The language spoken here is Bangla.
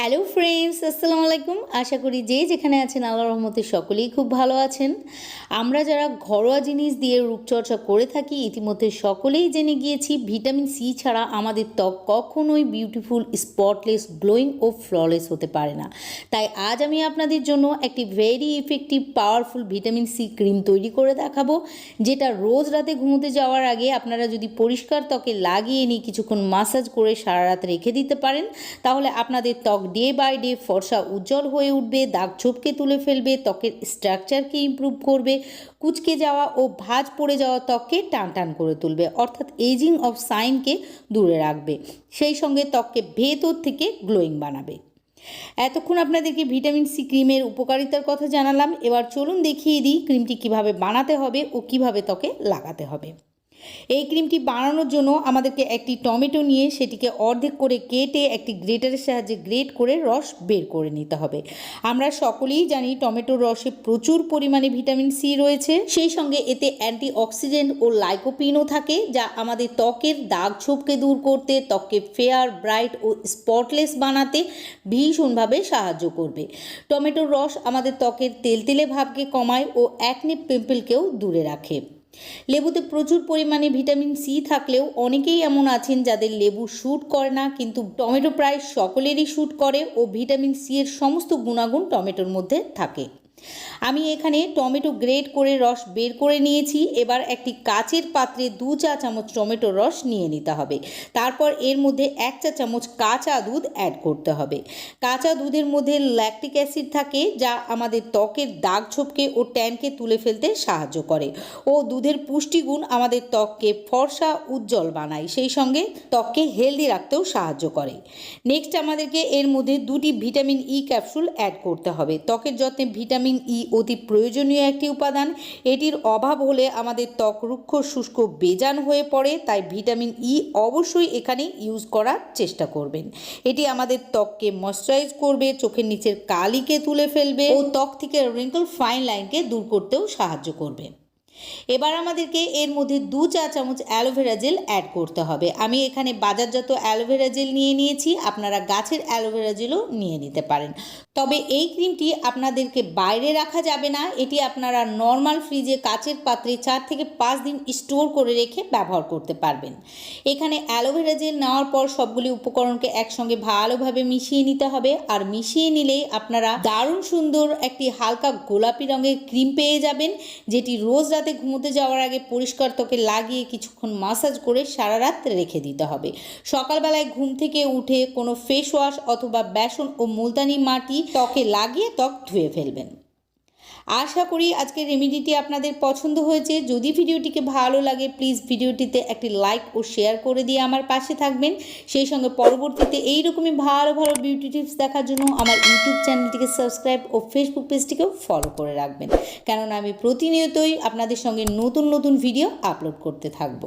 হ্যালো ফ্রেন্ডস, আসসালামু আলাইকুম। আশা করি যে যেখানে আছেন আল্লাহ রহমতে সকলেই খুব ভালো আছেন। আমরা যারা ঘরোয়া জিনিস দিয়ে রূপচর্চা করে থাকি, ইতিমধ্যে সকলেই জেনে গিয়েছি ভিটামিন সি ছাড়া আমাদের ত্বক কখনোই বিউটিফুল স্পটলেস গ্লোয়িং ও ফ্ললেস হতে পারে না। তাই আজ আমি আপনাদের জন্য একটি very effective powerful vitamin C cream তৈরি করে দেখাবো, যেটা রোজ রাতে ঘুমোতে যাওয়ার আগে আপনারা যদি পরিষ্কার ত্বকে লাগিয়ে নিয়ে কিছুক্ষণ মাসাজ করে সারা রাত রেখে দিতে পারেন, তাহলে আপনাদের ত্বক ডে বাই ডে ফর্সা উজ্জ্বল হয়ে উঠবে, দাগ ছোপকে তুলে ফেলবে, ত্বকের স্ট্রাকচারকে ইমপ্রুভ করবে, কুচকে যাওয়া ও ভাঁজ পড়ে যাওয়া ত্বককে টান টান করে তুলবে, অর্থাৎ এজিং অফ সাইনকে দূরে রাখবে, সেই সঙ্গে ত্বককে ভেতর থেকে গ্লোয়িং বানাবে। এতক্ষণ আপনাদেরকে ভিটামিন সি ক্রিমের উপকারিতার কথা জানালাম, এবার চলুন দেখিয়ে দিই ক্রিমটি কীভাবে বানাতে হবে ও কীভাবে ত্বকে লাগাতে হবে। এই ক্রিমটি বানানোর জন্য আমাদেরকে একটি টমেটো নিয়ে সেটিকে অর্ধেক করে কেটে একটি গ্রেটারের সাহায্যে গ্রেট করে রস বের করে নিতে হবে। আমরা সকলেই জানি টমেটোর রসে প্রচুর পরিমাণে ভিটামিন সি রয়েছে। সেই সঙ্গে এতে অ্যান্টি অক্সিডেন্ট ও লাইকোপিনও থাকে, যা আমাদের ত্বকের দাগ ছোপকে দূর করতে, ত্বককে ফেয়ার, ব্রাইট ও স্পটলেস বানাতে ভীষণভাবে সাহায্য করবে। টমেটোর রস আমাদের ত্বকের তেলতেলে ভাবকে কমায় ও অ্যাকনে পিম্পলকেও দূরে রাখে। লেবুতে প্রচুর পরিমাণে ভিটামিন সি থাকলেও অনেকেই এমন আছেন যাদের লেবু শ্যুট করে না, কিন্তু টমেটো প্রায় সকলেরই শ্যুট করে ও ভিটামিন সি এর সমস্ত গুণাগুণ টমেটোর মধ্যে থাকে। আমি এখানে টমেটো গ্রেট করে রস বের করে নিয়েছি। এবার একটি কাচের পাত্রে দু চা চামচ টমেটো রস নিয়ে নিতে হবে। তারপর এর মধ্যে এক চা চামচ কাঁচা দুধ অ্যাড করতে হবে। কাঁচা দুধের মধ্যে ল্যাকটিক অ্যাসিড থাকে, যা আমাদের ত্বকের দাগ ছোপকে ও ট্যানকে তুলে ফেলতে সাহায্য করে। ও দুধের পুষ্টিগুণ আমাদের ত্বককে ফর্সা, উজ্জ্বল বানায়, সেই সঙ্গে ত্বককে হেলদি রাখতেও সাহায্য করে। নেক্সট আমাদেরকে এর মধ্যে দুটি ভিটামিন ই ক্যাপসুল অ্যাড করতে হবে। ত্বকের যত্নে ভিটামিন ই অতি প্রয়োজনীয় একটি উপাদান। এটির অভাব হলে আমাদের ত্বক রুক্ষ, শুষ্ক, বেজান হয়ে পড়ে, তাই ভিটামিন ই অবশ্যই এখানে ইউজ করার চেষ্টা করবেন। এটি আমাদের ত্বককে ময়শ্চারাইজ করবে, চোখের নিচের কালিকে তুলে ফেলবে ও ত্বক থেকে রিঙ্কল ফাইন লাইনকে দূর করতেও সাহায্য করবে। এবার আমাদেরকে এর মধ্যে দু চা চামচ অ্যালোভেরা জেল অ্যাড করতে হবে। আমি এখানে বাজারজাত অ্যালোভেরা জেল নিয়ে নিয়েছি, আপনারা গাছের অ্যালোভেরা জেলও নিয়ে নিতে পারেন। তবে এই ক্রিমটি আপনাদেরকে বাইরে রাখা যাবে না, এটি আপনারা নর্মাল ফ্রিজে কাচের পাত্রে চার থেকে পাঁচ দিন স্টোর করে রেখে ব্যবহার করতে পারবেন। এখানে অ্যালোভেরা জেল নেওয়ার পর সবগুলি উপকরণকে একসঙ্গে ভালোভাবে মিশিয়ে নিতে হবে। আর মিশিয়ে নিলেই আপনারা দারুণ সুন্দর একটি হালকা গোলাপি রঙের ক্রিম পেয়ে যাবেন, যেটি রোজ রাতে ঘুমোতে যাওয়ার আগে পরিষ্কার ত্বকে লাগিয়ে কিছুক্ষণ মাসাজ করে সারা রাত রেখে দিতে হবে। সকালবেলায় ঘুম থেকে উঠে কোনো ফেস ওয়াশ অথবা বেসন ও মুলতানি মাটি ত্বকে লাগিয়ে ত্বক ধুয়ে ফেলবেন। আশা করি আজকের রেমিডিটি আপনাদের পছন্দ হয়েছে। যদি ভিডিওটিকে ভালো লাগে প্লিজ ভিডিওটিতে একটি লাইক ও শেয়ার করে দিয়ে আমার পাশে থাকবেন। সেই সঙ্গে পরবর্তীতে এইরকমই ভালো ভালো বিউটি টিপস দেখার জন্য আমার ইউটিউব চ্যানেলটিকে সাবস্ক্রাইব ও ফেসবুক পেজটিকেও ফলো করে রাখবেন। কেননা আমি প্রতিনিয়তই আপনাদের সঙ্গে নতুন নতুন ভিডিও আপলোড করতে থাকব।